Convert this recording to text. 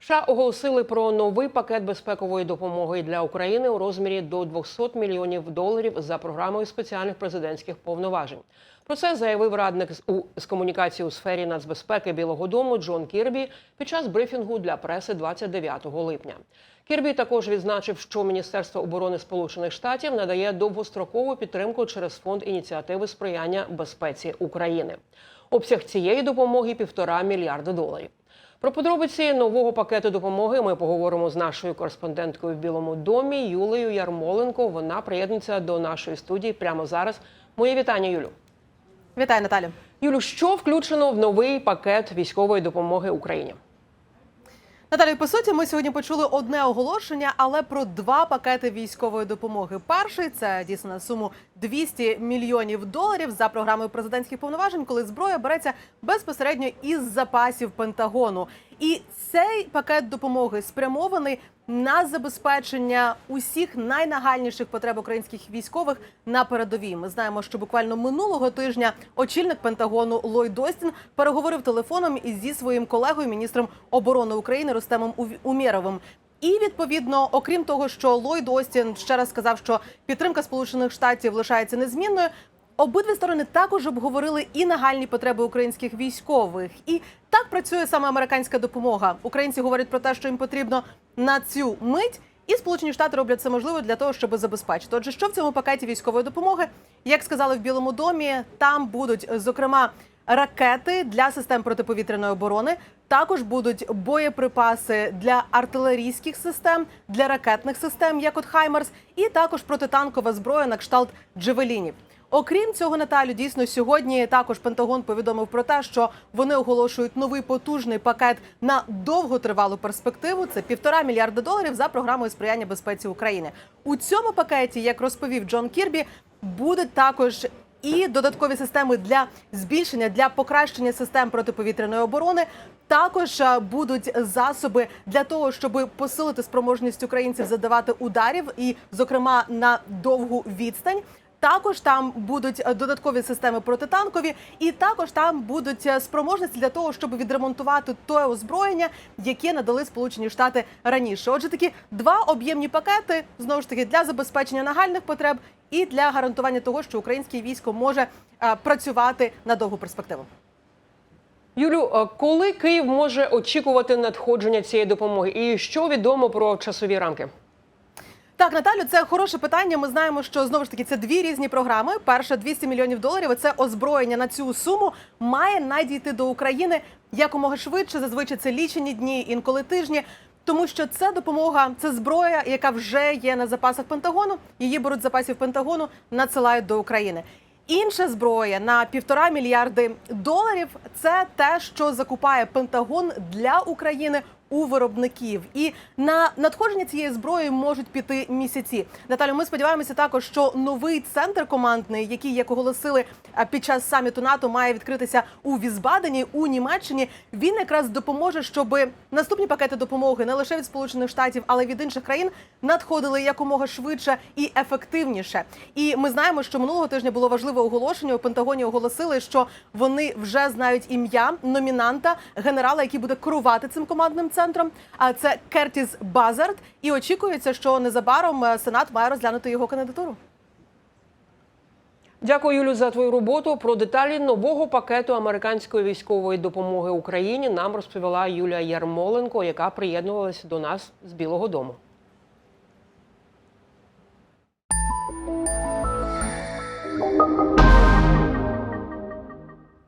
США оголосили про новий пакет безпекової допомоги для України у розмірі до 200 мільйонів доларів за програмою спеціальних президентських повноважень. Про це заявив радник з- комунікації у сфері нацбезпеки Білого Дому Джон Кірбі під час брифінгу для преси 29 липня. Кірбі також відзначив, що Міністерство оборони Сполучених Штатів надає довгострокову підтримку через фонд ініціативи сприяння безпеці України. Обсяг цієї допомоги півтора мільярда доларів. Про подробиці нового пакету допомоги ми поговоримо з нашою кореспонденткою в Білому домі Юлею Ярмоленко. Вона приєднується до нашої студії прямо зараз. Моє вітання, Юлю. Вітаю, Наталі. Юлю, що включено в новий пакет військової допомоги Україні? Наталю, по суті, ми сьогодні почули одне оголошення, але про два пакети військової допомоги. Перший це дійсно на суму 200 мільйонів доларів за програмою президентських повноважень, коли зброя береться безпосередньо із запасів Пентагону. І цей пакет допомоги спрямований на забезпечення усіх найнагальніших потреб українських військових на передовій. Ми знаємо, що буквально минулого тижня очільник Пентагону Ллойд Остін переговорив телефоном зі своїм колегою, міністром оборони України Рустемом Умєровим. І відповідно, окрім того, що Ллойд Остін ще раз сказав, що підтримка Сполучених Штатів лишається незмінною. Обидві сторони також обговорили і нагальні потреби українських військових. І так працює саме американська допомога. Українці говорять про те, що їм потрібно на цю мить. І Сполучені Штати роблять це можливо для того, щоб забезпечити. Отже, що в цьому пакеті військової допомоги, як сказали в Білому домі, там будуть зокрема ракети для систем протиповітряної оборони. Також будуть боєприпаси для артилерійських систем, для ракетних систем, як от Хаймерс, і також протитанкова зброя на кшталт Джевелінів. Окрім цього, Наталю, дійсно сьогодні також Пентагон повідомив про те, що вони оголошують новий потужний пакет на довготривалу перспективу. Це півтора мільярда доларів за програмою сприяння безпеці України. У цьому пакеті, як розповів Джон Кірбі, будуть також і додаткові системи для збільшення для покращення систем протиповітряної оборони. Також е, будуть засоби для того, щоб посилити спроможність українців задавати ударів, і, зокрема, на довгу відстань. Також там будуть е, додаткові системи протитанкові, і також там будуть е, спроможності для того, щоб відремонтувати те озброєння, яке надали Сполучені Штати раніше. Отже, такі два об'ємні пакети знову ж таки для забезпечення нагальних потреб і для гарантування того, що українське військо може е, працювати на довгу перспективу. Юлю, коли Київ може очікувати надходження цієї допомоги? І що відомо про часові рамки? Так, Наталю, це хороше питання. Ми знаємо, що знову ж таки це дві різні програми. Перша 200 мільйонів доларів. Це озброєння на цю суму має надійти до України якомога швидше. Зазвичай це лічені дні, інколи тижні. Тому що це допомога, це зброя, яка вже є на запасах Пентагону. Її беруть запасів Пентагону, надсилають до України. Інша зброя на півтора мільярди доларів це те, що закупає Пентагон для України у виробників. І на надходження цієї зброї можуть піти місяці. Наталю, ми сподіваємося також, що новий центр командний, який як оголосили під час саміту НАТО, має відкритися у Візбадені у Німеччині. Він якраз допоможе, щоб наступні пакети допомоги не лише від Сполучених Штатів, але й від інших країн надходили якомога швидше і ефективніше. І ми знаємо, що минулого тижня було важливе оголошення. У Пентагоні оголосили, що вони вже знають ім'я номінанта генерала, який буде керувати цим командним. А це Кертіс Базард. І очікується, що незабаром е, Сенат має розглянути його кандидатуру. Дякую, Юлю, за твою роботу. Про деталі нового пакету американської військової допомоги Україні нам розповіла Юлія Ярмоленко, яка приєднувалася до нас з Білого Дому.